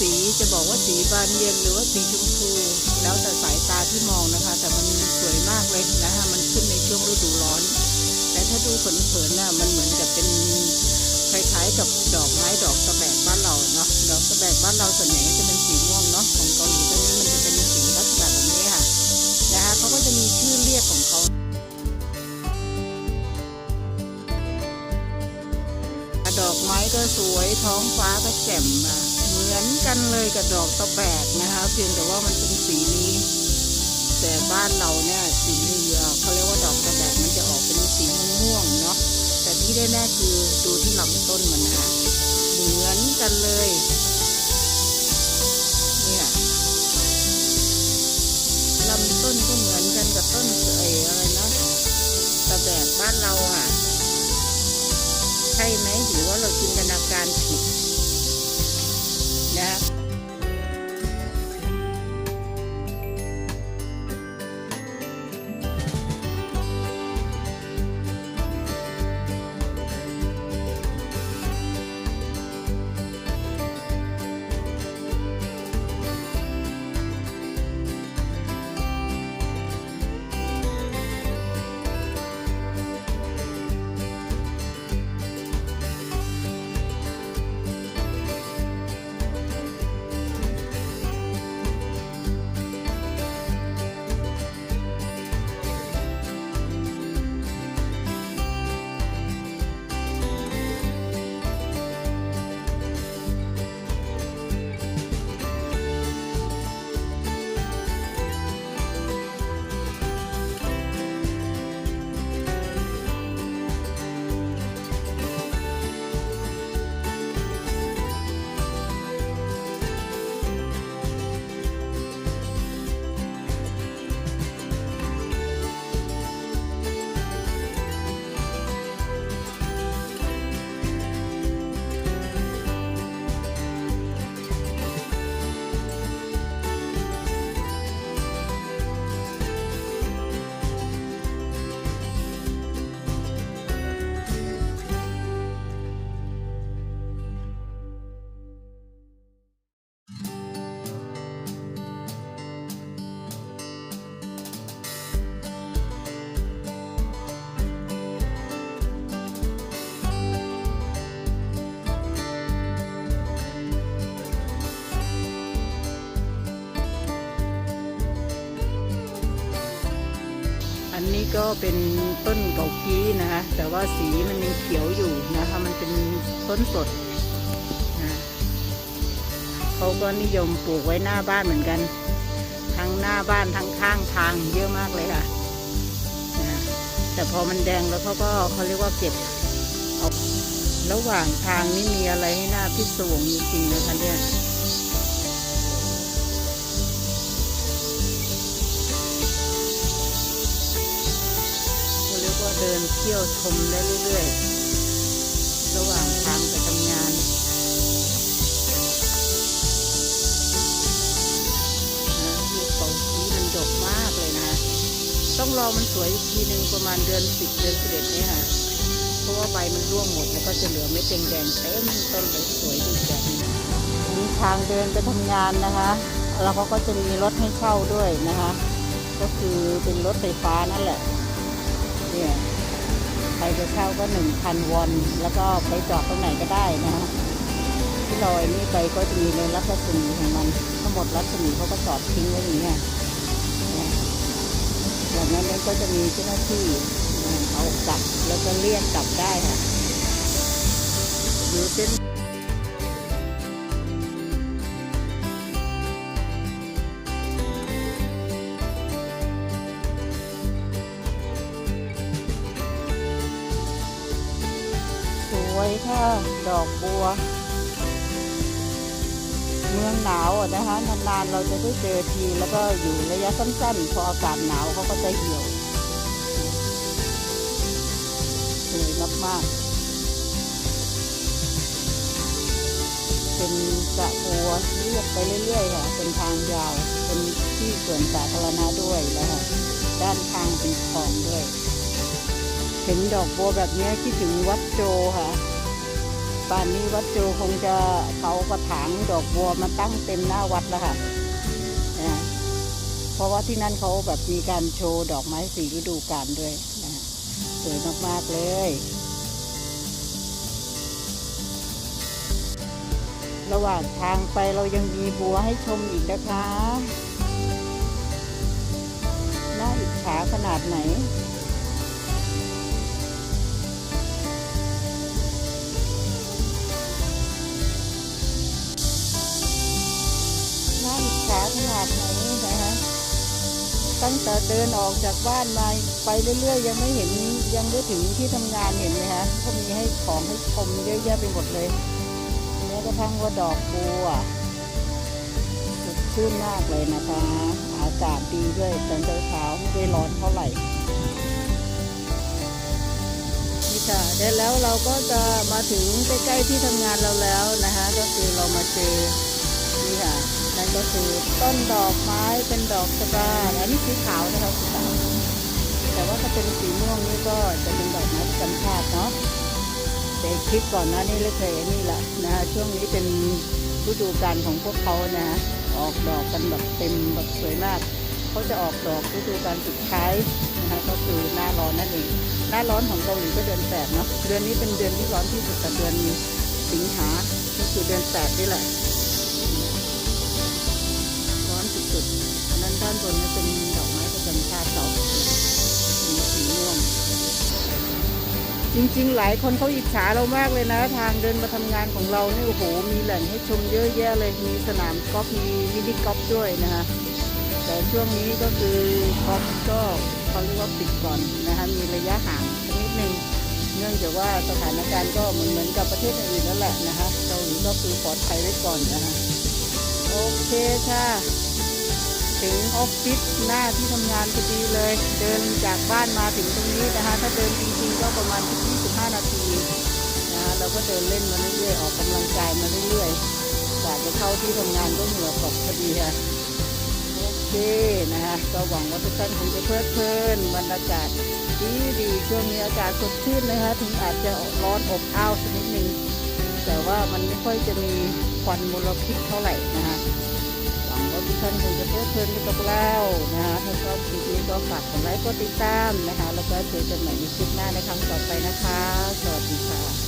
สีจะบอกว่าสีบานเย็นหรือว่าสีชมพู แล้วแต่สายตาที่มองนะคะ แต่มันสวยมากเลยนะคะมันขึ้นในช่วงฤดูร้อน แต่ถ้าดูเผินๆน่ะมันเหมือนกับเป็นคล้ายๆกับดอกไม้ดอกสะแบกบ้านเราเนาะดอกสะแบกบ้านเราส่วนใหญ่จะเป็นสีม่วงเนาะของเกาหลีตอนนี้มันจะเป็นสีลักษณะแบบนี้ค่ะนะคะเขาก็จะมีชื่อเรียกของเขาดอกไม้ก็สวยท้องฟ้าก็แจ่มอะเห มือนกันเลยกับดอกตะแบกนะคะ เพียงแต่ว่ามันเป็นสีนี้ แต่บ้านเราเนี่ยสีเอ่อเขาเรียกว่าดอกตะแบกมันจะออกเป็นสีม่วงเนาะแต่ที่แน่ๆคือดูที่ลำต้นมันนะคะเหมือนกันเลยเนี่ยลำต้นก็เหมือนกันกับต้นไอ้อะไรนะตะแบกบ้านเราอะใช่ไหมหรือว่าเราจินตนาการผิด น นี้ก็เป็นต้นเกากี้นะคะ แต่ว่าสีมันยังเขียวอยู่นะคะ มันเป็นต้นสดนะเขาก็นิยมปลูกไว้หน้าบ้านเหมือนกัน ทั้งหน้าบ้านทั้งข้างทางเยอะมากเลยค่ะนะแต่พอมันแดงแล้วเขาก็เขาเรียกว่าเก็บเอาระหว่างทางนี่มีอะไรให้หน้าพิศวงจริงๆนะคะเนี่ย เดินเที่ยวชมได้เรื่อยๆ ระหว่างทางไปทำงานนะลูกเกาชีมันดกมากเลยนะ ต้องรอมันสวยอีกทีหนึ่งประมาณเดือนสิบเดือนสิบเอ็ดเนี่ยค่ะ เพราะว่าใบมันร่วงหมดแล้วก็จะเหลือไม่เม็ดแดงเต็มต้นเลยสวยดีแบบนี้มีทางเดินไปทำงานนะคะ แล้วเขาก็จะมีรถให้เช่าด้วยนะคะ ก็คือเป็นรถไฟฟ้านั่นแหละ เนี่ยใครจะเช่าก็หนึ่งพันวอนแล้วก็ไปจอดตรงไหนก็ได้นะคะที่ลอยนี่ไปก็จะมีในรัศมีของมันทั้งหมดรัศมีเขาก็จอดทิ้งไว้อย่างเงี้ยเนี่ยอย่างนั้นก็จะมีเจ้าหน้าที่เอากลับแล้วก็เรียกกลับได้ค่ะอยู่เส้น วยค่ะดอกบัว เมืองหนาวนะคะนานๆเราจะได้เจอทีแล้วก็อยู่ระยะสั้นๆ พออากาศหนาวเขาก็จะเหี่ยวสวยมากๆ เป็นสระบัวเรียบไปเรื่อยๆค่ะ เป็นทางยาว เป็นที่สวนสาธารณะด้วยนะคะด้านข้างเป็นคลองด้วย เห็นดอกบัวแบบนี้คิดถึงวัดโจค่ะป่านนี้วัดโจคงจะเขากระถางดอกบัวมาตั้งเต็มหน้าวัดแล้วค่ะนะเพราะว่าที่นั่นเขาแบบมีการโชว์ดอกไม้สีฤดูกาลด้วยนะสวยมากๆเลย ระหว่างทางไปเรายังมีบัวให้ชมอีกนะคะ น่าอิจฉาขนาดไหน ตั้งแต่เดินออกจากบ้านมาไปเรื่อยๆ ยังไม่เห็นยังไม่ถึงที่ทำงานเห็นไหมคะเขามีให้ของให้ชมเยอะแยะไปหมดเลยแม้กระทั่งว่าดอกบัวสดชื่นมากเลยนะคะ อากาศดีด้วยตอนเช้าไม่ได้ร้อนเท่าไหร่นี่ค่ะเดี๋ยวแล้วเราก็จะมาถึงใกล้ๆที่ทำงานเราแล้วนะคะ ก็คือเรามาเจอนี่ค่ะ นั่นก็คือต้นดอกไม้เป็นดอกสะบาอันนี้สีขาวนะคะสีขาวแต่ว่าถ้าเป็นสีม่วงนี่ก็จะเป็นดอกไม้ประจำชาติเนาะแต่คลิปก่อนหน้านี้เลยเคยนี่แหละนะคะช่วงนี้เป็นฤดูกาลของพวกเขานะออกดอกกันแบบเต็มแบบสวยมากเขาจะออกดอกฤดูกาลสุดท้ายนะคะก็คือหน้าร้อนนั่นเองหน้าร้อนของเกาหลีก็เดือนแปดเนาะเดือนนี้เป็นเดือนที่ร้อนที่สุดแต่เดือนสิงหาก็คือเดือนแปดนี่แหละุดอันนั้นด้านบนนี่เป็นดอกไม้ประจำชาติเขาสีสีม่วง จริงๆ หลายคนเขาอิจฉาเรามากเลยนะ ทางเดินมาทำงานของเราเนี่โอ้โห มีแหล่งให้ชมเยอะแยะเลย มีสนามกอล์ฟ มีมินิกอล์ฟด้วยนะคะ แต่ช่วงนี้ก็คือกอล์ฟก็เขาเรียกว่าปิดก่อนนะคะ มีระยะห่างสักนิดนึง เนื่องจากว่าสถานการณ์ก็เหมือนเหมือนกับประเทศอื่นนั่นแหละนะคะเกาหลีก็คือปลอดภัยไว้ก่อนนะคะ โอเคค่ะ ถึงออฟฟิศหน้าที่ทำงานพอดีเลย เดินจากบ้านมาถึงตรงนี้นะคะ ถ้าเดินจริงๆก็ประมาณ 25 นาทีนะคะเราก็เดินเล่นมาเรื่อยๆ ออกกำลังกายมาเรื่อยๆกว่าจะเข้าที่ทำงานก็เหงื่อตกพอดีค่ะโอเคนะคะก็หวังว่าทุกท่านคงจะเพลิดเพลินบรรยากาศดีดีช่วงนี้อากาศสดชื่นนะคะถึงอาจจะร้อนอบอ้าวสักนิดนึงแต่ว่ามันไม่ค่อยจะมีควันมลพิษเท่าไหร่นะคะ ทุกท่านคงจะเพลิดเพลินไปกับเรานะคะถ้าชอบคลิปนี้ก็ฝากกดไลค์กดติดตามนะคะ แล้วก็เจอกันใหม่ในคลิปหน้าในครั้งต่อไปนะคะ สวัสดีค่ะ